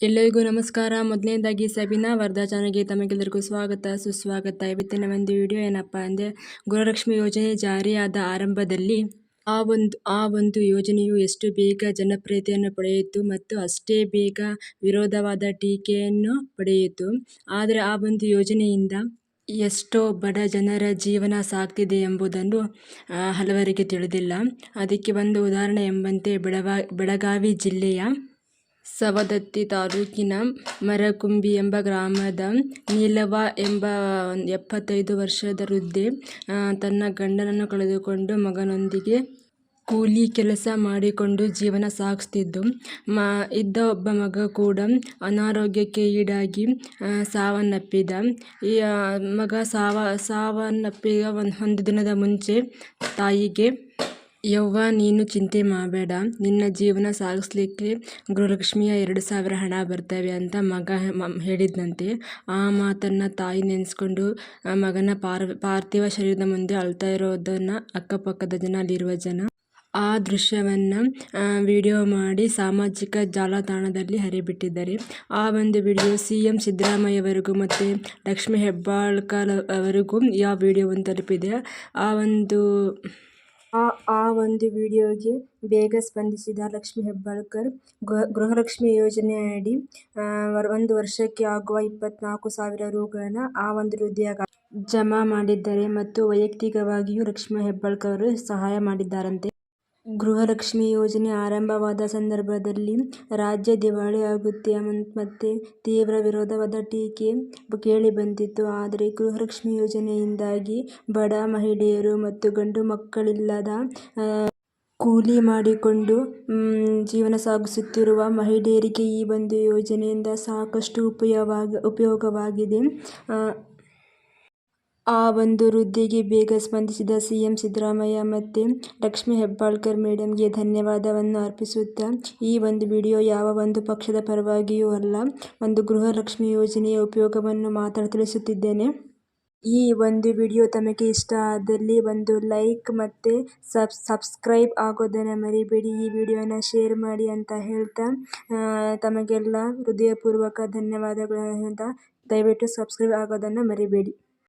ಎಲ್ಲರಿಗೂ ನಮಸ್ಕಾರ. ಮೊದಲನೇದಾಗಿ ಸಬಿನಾ ವರ್ಧಾ ಚಾನಲ್ಗೆ ತಮಗೆಲ್ಲರಿಗೂ ಸ್ವಾಗತ. ಸುಸ್ವಾಗತ. ಇವತ್ತಿನ ಒಂದು ವಿಡಿಯೋ ಏನಪ್ಪ ಅಂದರೆ ಗೃಹಲಕ್ಷ್ಮಿ ಯೋಜನೆ ಜಾರಿಯಾದ ಆರಂಭದಲ್ಲಿ ಆ ಒಂದು ಆ ಒಂದು ಯೋಜನೆಯು ಎಷ್ಟು ಬೇಗ ಜನಪ್ರಿಯತೆಯನ್ನು ಪಡೆಯಿತು ಮತ್ತು ಅಷ್ಟೇ ಬೇಗ ವಿರೋಧವಾದ ಟೀಕೆಯನ್ನು ಪಡೆಯಿತು. ಆದರೆ ಆ ಒಂದು ಯೋಜನೆಯಿಂದ ಎಷ್ಟೋ ಬಡ ಜನರ ಜೀವನ ಸಾಗ್ತಿದೆ ಎಂಬುದನ್ನು ಹಲವರಿಗೆ ತಿಳಿದಿಲ್ಲ. ಅದಕ್ಕೆ ಒಂದು ಉದಾಹರಣೆ ಎಂಬಂತೆ, ಬೆಳವಾ, ಬೆಳಗಾವಿ ಜಿಲ್ಲೆಯ ಸವದತ್ತಿ ತಾಲೂಕಿನ ಮರಕುಂಬಿ ಎಂಬ ಗ್ರಾಮದ ನೀಲವ ಎಂಬ ಎಪ್ಪತ್ತೈದು ವರ್ಷದ ವೃದ್ಧೆ ತನ್ನ ಗಂಡನನ್ನು ಕಳೆದುಕೊಂಡು ಮಗನೊಂದಿಗೆ ಕೂಲಿ ಕೆಲಸ ಮಾಡಿಕೊಂಡು ಜೀವನ ಸಾಗಿಸ್ತಿದ್ದು. ಮ, ಇದ್ದ ಒಬ್ಬ ಮಗ ಕೂಡ ಅನಾರೋಗ್ಯಕ್ಕೆ ಈಡಾಗಿ ಸಾವನ್ನಪ್ಪಿದ. ಈ ಮಗ ಸಾವ, ಸಾವನ್ನಪ್ಪಿದ ಒಂದು ಒಂದು ದಿನದ ಮುಂಚೆ ತಾಯಿಗೆ ಯವ್ವ, ನೀನು ಚಿಂತೆ ಮಾಡಬೇಡ. ನಿನ್ನ ಜೀವನ ಸಾಗಿಸ್ಲಿಕ್ಕೆ ಗೃಹಲಕ್ಷ್ಮಿಯ ಎರಡು ಸಾವಿರ ಹಣ ಬರ್ತವೆ ಅಂತ ಮಗ ಹೇಳಿದ್ನಂತೆ. ಆ ಮಾತನ್ನು ತಾಯಿ ನೆನೆಸ್ಕೊಂಡು ಮಗನ ಪಾರ್, ಪಾರ್ಥಿವ ಶರೀರದ ಮುಂದೆ ಅಳ್ತಾ ಇರೋದನ್ನು ಅಕ್ಕಪಕ್ಕದ ಜನ ಅಲ್ಲಿರುವ ಜನ ಆ ದೃಶ್ಯವನ್ನು ವಿಡಿಯೋ ಮಾಡಿ ಸಾಮಾಜಿಕ ಜಾಲತಾಣದಲ್ಲಿ ಹರಿಬಿಟ್ಟಿದ್ದಾರೆ. ಆ ಒಂದು ವಿಡಿಯೋ ಸಿ ಎಂ ಸಿದ್ದರಾಮಯ್ಯವರಿಗೂ ಮತ್ತು ಲಕ್ಷ್ಮೀ ಹೆಬ್ಬಾಳ್ಕರ್ ಅವರಿಗೂ ಯಾವ ವಿಡಿಯೋವನ್ನು ತಲುಪಿದೆ? ಆ ಒಂದು ಆ ಆ ಒಂದು ವಿಡಿಯೋಗೆ ಬೇಗ ಸ್ಪಂದಿಸಿದ ಲಕ್ಷ್ಮಿ ಹೆಬ್ಬಾಳ್ಕರ್ ಗೃಹಲಕ್ಷ್ಮಿ ಯೋಜನೆ ಅಡಿ ಒಂದು ವರ್ಷಕ್ಕೆ ಆಗುವ ಇಪ್ಪತ್ನಾಲ್ಕು ಸಾವಿರ ರುಗಳನ್ನ ಆ ಒಂದು ಹೃದಯಾಗ ಜಮಾ ಮಾಡಿದ್ದಾರೆ ಮತ್ತು ವೈಯಕ್ತಿಕವಾಗಿಯೂ ಲಕ್ಷ್ಮಿ ಹೆಬ್ಬಾಳ್ಕರ್ ಸಹಾಯ ಮಾಡಿದ್ದಾರಂತೆ. ಗೃಹಲಕ್ಷ್ಮಿ ಯೋಜನೆ ಆರಂಭವಾದ ಸಂದರ್ಭದಲ್ಲಿ ರಾಜ್ಯ ದಿವಾಳಿ ಆಗುತ್ತೆ ಮತ್ತೆ ತೀವ್ರ ವಿರೋಧವಾದ ಟೀಕೆ ಕೇಳಿಬಂದಿತ್ತು. ಆದರೆ ಗೃಹಲಕ್ಷ್ಮಿ ಯೋಜನೆಯಿಂದಾಗಿ ಬಡ ಮಹಿಳೆಯರು ಮತ್ತು ಗಂಡು ಮಕ್ಕಳಿಲ್ಲದ ಕೂಲಿ ಮಾಡಿಕೊಂಡು ಜೀವನ ಸಾಗಿಸುತ್ತಿರುವ ಮಹಿಳೆಯರಿಗೆ ಈ ಒಂದು ಯೋಜನೆಯಿಂದ ಸಾಕಷ್ಟು ಉಪಯೋಗವಾಗಿದೆ. ಆ ಒಂದು ವೃದ್ಧೆಗೆ ಬೇಗ ಸ್ಪಂದಿಸಿದ ಸಿಎಂ ಸಿದ್ದರಾಮಯ್ಯ ಮತ್ತು ಲಕ್ಷ್ಮಿ ಹೆಬ್ಬಾಳ್ಕರ್ ಮೇಡಮ್ಗೆ ಧನ್ಯವಾದವನ್ನು ಅರ್ಪಿಸುತ್ತಾ ಈ ಒಂದು ವಿಡಿಯೋ ಯಾವ ಒಂದು ಪಕ್ಷದ ಪರವಾಗಿಯೂ ಅಲ್ಲ, ಒಂದು ಗೃಹಲಕ್ಷ್ಮಿ ಯೋಜನೆಯ ಉಪಯೋಗವನ್ನು ಮಾತ್ರ ತಿಳಿಸುತ್ತಿದ್ದೇನೆ. ಈ ಒಂದು ವಿಡಿಯೋ ತಮಗೆ ಇಷ್ಟ ಆದಲ್ಲಿ ಒಂದು ಲೈಕ್ ಮತ್ತು ಸಬ್ಸ್ಕ್ರೈಬ್ ಆಗೋದನ್ನು ಮರಿಬೇಡಿ. ಈ ವಿಡಿಯೋನ ಶೇರ್ ಮಾಡಿ ಅಂತ ಹೇಳ್ತಾ ತಮಗೆಲ್ಲ ಹೃದಯಪೂರ್ವಕ ಧನ್ಯವಾದಗಳು ಹೇಳ್ತಾ ದಯವಿಟ್ಟು ಸಬ್ಸ್ಕ್ರೈಬ್ ಆಗೋದನ್ನು ಮರಿಬೇಡಿ.